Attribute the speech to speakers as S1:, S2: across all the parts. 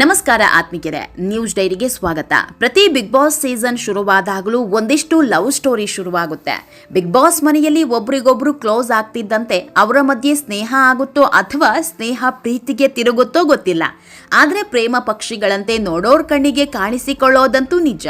S1: ನಮಸ್ಕಾರ ಆತ್ಮಿಕರೆ ನ್ಯೂಸ್ ಡೈರಿಗೆ ಸ್ವಾಗತ. ಪ್ರತಿ ಬಿಗ್ ಬಾಸ್ ಸೀಸನ್ ಶುರುವಾದಾಗಲೂ ಒಂದಿಷ್ಟು ಲವ್ ಸ್ಟೋರಿ ಶುರುವಾಗುತ್ತೆ. ಬಿಗ್ ಬಾಸ್ ಮನೆಯಲ್ಲಿ ಒಬ್ರಿಗೊಬ್ರು ಕ್ಲೋಸ್ ಆಗ್ತಿದ್ದಂತೆ ಅವರ ಮಧ್ಯೆ ಸ್ನೇಹ ಆಗುತ್ತೋ ಅಥವಾ ಸ್ನೇಹ ಪ್ರೀತಿಗೆ ತಿರುಗುತ್ತೋ ಗೊತ್ತಿಲ್ಲ. ಆದ್ರೆ ಪ್ರೇಮ ಪಕ್ಷಿಗಳಂತೆ ನೋಡೋರ್ ಕಣ್ಣಿಗೆ ಕಾಣಿಸಿಕೊಳ್ಳೋದಂತೂ ನಿಜ.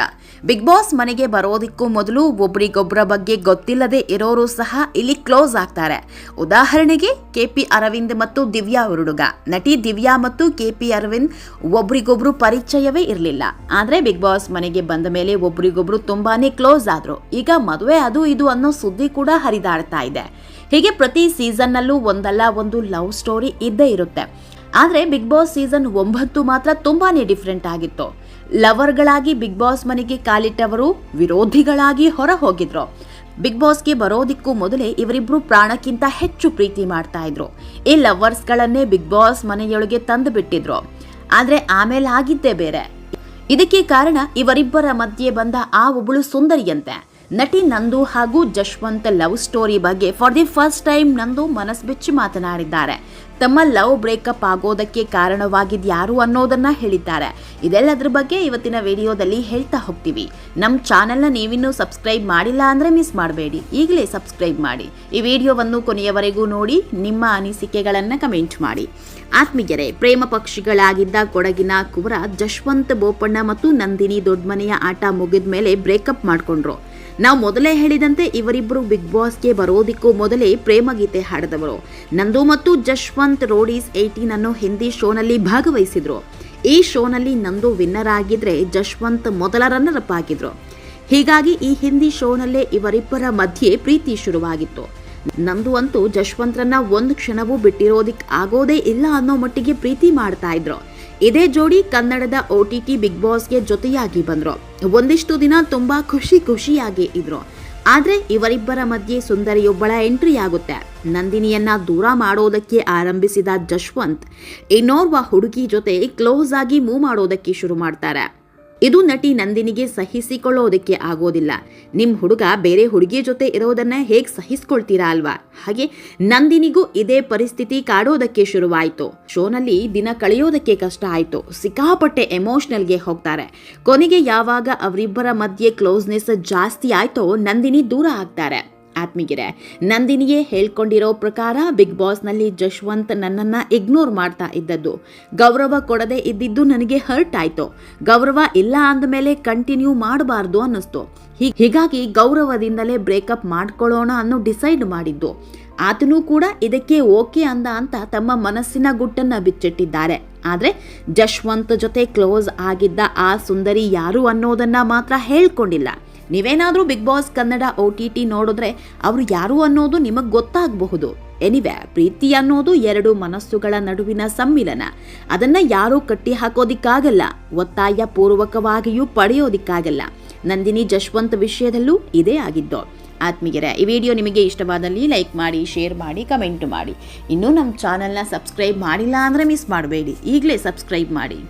S1: ಬಿಗ್ ಬಾಸ್ ಮನೆಗೆ ಬರೋದಿಕ್ಕೂ ಮೊದಲು ಒಬ್ರಿಗೊಬ್ಬರ ಬಗ್ಗೆ ಗೊತ್ತಿಲ್ಲದೆ ಇರೋರು ಸಹ ಇಲ್ಲಿ ಕ್ಲೋಸ್ ಆಗ್ತಾರೆ. ಉದಾಹರಣೆಗೆ ಕೆಪಿ ಅರವಿಂದ್ ಮತ್ತು ದಿವ್ಯಾ ಹುಡುಗ ನಟಿ ದಿವ್ಯಾ ಮತ್ತು ಕೆಪಿ ಅರವಿಂದ್ ಒಬ್ರಿಗೊಬ್ರು ಪರಿಚಯವೇ ಇರಲಿಲ್ಲ. ಆದ್ರೆ ಬಿಗ್ ಬಾಸ್ ಮನೆಗೆ ಬಂದ ಮೇಲೆ ಒಬ್ರಿಗೊಬ್ರು ತುಂಬಾನೇ ಕ್ಲೋಸ್ ಆದ್ರು. ಈಗ ಮದುವೆ ಅದು ಇದು ಅನ್ನೋ ಸುದ್ದಿ ಕೂಡ ಹರಿದಾಡ್ತಾ ಇದೆ. ಹೀಗೆ ಪ್ರತಿ ಸೀಸನ್ನಲ್ಲೂ ಒಂದಲ್ಲ ಒಂದು ಲವ್ ಸ್ಟೋರಿ ಇದ್ದೇ ಇರುತ್ತೆ. ಆದರೆ ಬಿಗ್ ಬಾಸ್ ಸೀಸನ್ ಒಂಬತ್ತು ಮಾತ್ರ ತುಂಬಾನೇ ಡಿಫ್ರೆಂಟ್ ಆಗಿತ್ತು. ಲವರ್ಗಳಾಗಿ ಬಿಗ್ ಬಾಸ್ ಮನೆಗೆ ಕಾಲಿಟ್ಟವರು ವಿರೋಧಿಗಳಾಗಿ ಹೊರ ಹೋಗಿದ್ರು. ಬಿಗ್ ಬಾಸ್ಗೆ ಬರೋದಿಕ್ಕೂ ಮೊದಲೇ ಇವರಿಬ್ರು ಪ್ರಾಣಕ್ಕಿಂತ ಹೆಚ್ಚು ಪ್ರೀತಿ ಮಾಡ್ತಾ ಇದ್ರು. ಈ ಲವರ್ಸ್ಗಳನ್ನೇ ಬಿಗ್ ಬಾಸ್ ಮನೆಯೊಳಗೆ ತಂದು ಬಿಟ್ಟಿದ್ರು. ಆದ್ರೆ ಆಮೇಲೆ ಆಗಿದ್ದೇ ಬೇರೆ. ಇದಕ್ಕೆ ಕಾರಣ ಇವರಿಬ್ಬರ ಮಧ್ಯೆ ಬಂದ ಆ ಒಬ್ಬಳು ಸುಂದರಿಯಂತೆ. ನಟಿ ನಂದು ಹಾಗೂ ಜಶ್ವಂತ್ ಲವ್ ಸ್ಟೋರಿ ಬಗ್ಗೆ for the first time Nandu ಮನಸ್ ಬಿಚ್ಚಿ ಮಾತನಾಡಿದ್ದಾರೆ. ತಮ್ಮ ಲವ್ ಬ್ರೇಕಪ್ ಆಗೋದಕ್ಕೆ ಕಾರಣವಾಗಿದ್ಯಾರು ಅನ್ನೋದನ್ನ ಹೇಳಿದ್ದಾರೆ. ಇದೆಲ್ಲದ್ರ ಬಗ್ಗೆ ಇವತ್ತಿನ ವಿಡಿಯೋದಲ್ಲಿ ಹೇಳ್ತಾ ಹೋಗ್ತೀವಿ. ನಮ್ಮ ಚಾನೆಲ್ನ ನೀವಿನ್ನೂ ಸಬ್ಸ್ಕ್ರೈಬ್ ಮಾಡಿಲ್ಲ ಅಂದರೆ ಮಿಸ್ ಮಾಡಬೇಡಿ. ಈಗಲೇ ಸಬ್ಸ್ಕ್ರೈಬ್ ಮಾಡಿ. ಈ ವಿಡಿಯೋವನ್ನು ಕೊನೆಯವರೆಗೂ ನೋಡಿ, ನಿಮ್ಮ ಅನಿಸಿಕೆಗಳನ್ನು ಕಮೆಂಟ್ ಮಾಡಿ. ಆತ್ಮೀಯರೇ, ಪ್ರೇಮ ಪಕ್ಷಿಗಳಾಗಿದ್ದ ಕೊಡಗಿನ ಕುವರ ಜಶ್ವಂತ್ ಬೋಪಣ್ಣ ಮತ್ತು ನಂದಿನಿ ದೊಡ್ಡಮನೆಯ ಆಟ ಮುಗಿದ ಮೇಲೆ ಬ್ರೇಕಪ್ ಮಾಡ್ಕೊಂಡ್ರು. ನಾವು ಮೊದಲೇ ಹೇಳಿದಂತೆ ಇವರಿಬ್ಬರು ಬಿಗ್ ಬಾಸ್ಗೆ ಬರೋದಿಕ್ಕೂ ಮೊದಲೇ ಪ್ರೇಮಗೀತೆ ಹಾಡಿದವರು. ನಂದು ಮತ್ತು ಜಶ್ವಂತ್ ರೋಡೀಸ್ ಏಯ್ಟೀನ್ ಅನ್ನೋ ಹಿಂದಿ ಶೋನಲ್ಲಿ ಭಾಗವಹಿಸಿದ್ರು. ಈ ಶೋನಲ್ಲಿ ನಂದು ವಿನ್ನರ್ ಆಗಿದ್ರೆ ಜಶ್ವಂತ್ ಮೊದಲ ರನ್ನರ್ ಅಪ್ ಆಗಿದ್ರು. ಹೀಗಾಗಿ ಈ ಹಿಂದಿ ಶೋನಲ್ಲೇ ಇವರಿಬ್ಬರ ಮಧ್ಯೆ ಪ್ರೀತಿ ಶುರುವಾಗಿತ್ತು. ನಂದು ಅಂತೂ ಜಶ್ವಂತ್ರನ್ನ ಒಂದು ಕ್ಷಣವೂ ಬಿಟ್ಟಿರೋದಿಕ್ ಆಗೋದೇ ಇಲ್ಲ ಅನ್ನೋ ಮಟ್ಟಿಗೆ ಪ್ರೀತಿ ಮಾಡ್ತಾ ಇದ್ರು. ಇದೇ ಜೋಡಿ ಕನ್ನಡದ ಒ ಟಿ ಟಿ ಬಿಗ್ ಬಾಸ್ಗೆ ಜೊತೆಯಾಗಿ ಬಂದರು. ಒಂದಿಷ್ಟು ದಿನ ತುಂಬಾ ಖುಷಿ ಖುಷಿಯಾಗಿ ಇದ್ರು. ಆದ್ರೆ ಇವರಿಬ್ಬರ ಮಧ್ಯೆ ಸುಂದರಿಯೊಬ್ಬಳ ಎಂಟ್ರಿ ಆಗುತ್ತೆ. ನಂದಿನಿಯನ್ನ ದೂರ ಮಾಡೋದಕ್ಕೆ ಆರಂಭಿಸಿದ ಜಶ್ವಂತ್ ಇನ್ನೋರ್ವ ಹುಡುಗಿ ಜೊತೆ ಕ್ಲೋಸ್ ಆಗಿ ಮೂವ್ ಮಾಡೋದಕ್ಕೆ ಶುರು ಮಾಡ್ತಾರೆ. ಇದು ನಟಿ ನಂದಿನಿಗೆ ಸಹಿಸಿಕೊಳ್ಳೋದಕ್ಕೆ ಆಗೋದಿಲ್ಲ. ನಿಮ್ಮ ಹುಡುಗ ಬೇರೆ ಹುಡುಗಿಯ ಜೊತೆ ಇರೋದನ್ನ ಹೇಗೆ ಸಹಿಸ್ಕೊಳ್ತೀರಾ ಅಲ್ವಾ? ಹಾಗೆ ನಂದಿನಿಗೂ ಇದೇ ಪರಿಸ್ಥಿತಿ ಕಾಡೋದಕ್ಕೆ ಶುರುವಾಯಿತು. ಶೋನಲ್ಲಿ ದಿನ ಕಳೆಯೋದಕ್ಕೆ ಕಷ್ಟ ಆಯಿತು. ಸಿಕ್ಕಾಪಟ್ಟೆ ಎಮೋಷ್ನಲ್ಗೆ ಹೋಗ್ತಾರೆ. ಕೊನೆಗೆ ಯಾವಾಗ ಅವರಿಬ್ಬರ ಮಧ್ಯೆ ಕ್ಲೋಸ್ನೆಸ್ ಜಾಸ್ತಿ ಆಯ್ತೋ ನಂದಿನಿ ದೂರ ಆಗ್ತಾರೆ. ಆತ್ಮೀಗಿರೆ ನಂದಿನಿಯೇ ಹೇಳ್ಕೊಂಡಿರೋ ಪ್ರಕಾರ ಬಿಗ್ ಬಾಸ್ನಲ್ಲಿ ಜಶ್ವಂತ್ ನನ್ನನ್ನ ಇಗ್ನೋರ್ ಮಾಡ್ತಾ ಇದ್ದದ್ದು. ಗೌರವ ಕೊಡದೆ ಇದ್ದಿದ್ದು ನನಗೆ ಹರ್ಟ್ ಆಯ್ತು. ಗೌರವ ಇಲ್ಲ ಅಂದಮೇಲೆ ಕಂಟಿನ್ಯೂ ಮಾಡಬಾರ್ದು ಅನ್ನಿಸ್ತು. ಹೀಗಾಗಿ ಗೌರವದಿಂದಲೇ ಬ್ರೇಕಪ್ ಮಾಡ್ಕೊಳ್ಳೋಣ ಅನ್ನೋ ಡಿಸೈಡ್ ಮಾಡಿದ್ದು. ಆತನೂ ಕೂಡ ಇದಕ್ಕೆ ಓಕೆ ಅಂದ ಅಂತ ತಮ್ಮ ಮನಸ್ಸಿನ ಗುಟ್ಟನ್ನ ಬಿಚ್ಚಿಟ್ಟಿದ್ದಾರೆ. ಆದ್ರೆ ಜಶ್ವಂತ್ ಜೊತೆ ಕ್ಲೋಸ್ ಆಗಿದ್ದ ಆ ಸುಂದರಿ ಯಾರು ಅನ್ನೋದನ್ನ ಮಾತ್ರ ಹೇಳ್ಕೊಂಡಿಲ್ಲ. ನೀವೇನಾದರೂ big boss Kannada O T T ನೋಡಿದ್ರೆ ಅವರು ಯಾರು ಅನ್ನೋದು ನಿಮಗೆ ಗೊತ್ತಾಗಬಹುದು. ಎನಿವೆ ಪ್ರೀತಿ ಅನ್ನೋದು ಎರಡು ಮನಸ್ಸುಗಳ ನಡುವಿನ ಸಮ್ಮಿಲನ. ಅದನ್ನ ಯಾರೂ ಕಟ್ಟಿ ಹಾಕೋದಿಕ್ಕಾಗಲ್ಲ. ಒತ್ತಾಯ ಪೂರ್ವಕವಾಗಿಯೂ ಪಡೆಯೋದಿಕ್ಕಾಗಲ್ಲ. ನಂದಿನಿ ಜಶ್ವಂತ್ ವಿಷಯದಲ್ಲೂ ಇದೇ ಆಗಿದ್ದು. ಆತ್ಮೀಯರೇ, ಈ ವಿಡಿಯೋ ನಿಮಗೆ ಇಷ್ಟವಾದಲ್ಲಿ ಲೈಕ್ ಮಾಡಿ, ಶೇರ್ ಮಾಡಿ, ಕಮೆಂಟ್ ಮಾಡಿ. ಇನ್ನೂ ನಮ್ಮ ಚಾನಲ್ನ ಸಬ್ಸ್ಕ್ರೈಬ್ ಮಾಡಿಲ್ಲ ಅಂದರೆ ಮಿಸ್ ಮಾಡಬೇಡಿ. ಈಗಲೇ ಸಬ್ಸ್ಕ್ರೈಬ್ ಮಾಡಿ.